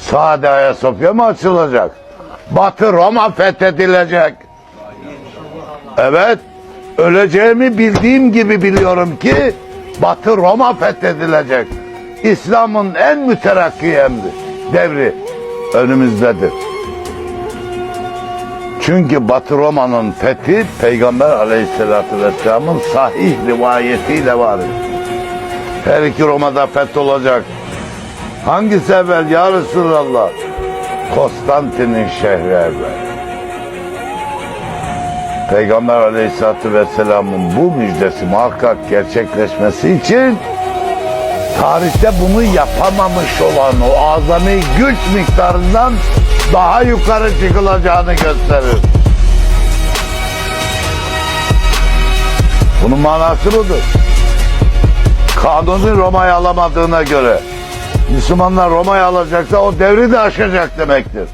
Sade Ayasofya mı açılacak? Batı Roma fethedilecek. Evet, öleceğimi bildiğim gibi biliyorum ki Batı Roma fethedilecek. İslam'ın en müterakki devri önümüzdedir. Çünkü Batı Roma'nın fethi Peygamber Aleyhisselatü Vesselam'ın sahih rivayetiyle var. Her iki Roma'da feth olacak. Hangisi evvel ya Resulallah? Konstantin'in şehri evvel. Peygamber Aleyhisselatü Vesselam'ın bu müjdesi muhakkak gerçekleşmesi için tarihte bunu yapamamış olan o azami güç miktarından daha yukarı çıkılacağını gösterir. Bunun manası budur. Kanuni Roma'yı alamadığına göre Müslümanlar Roma'yı alacaksa o devri de aşacak demektir.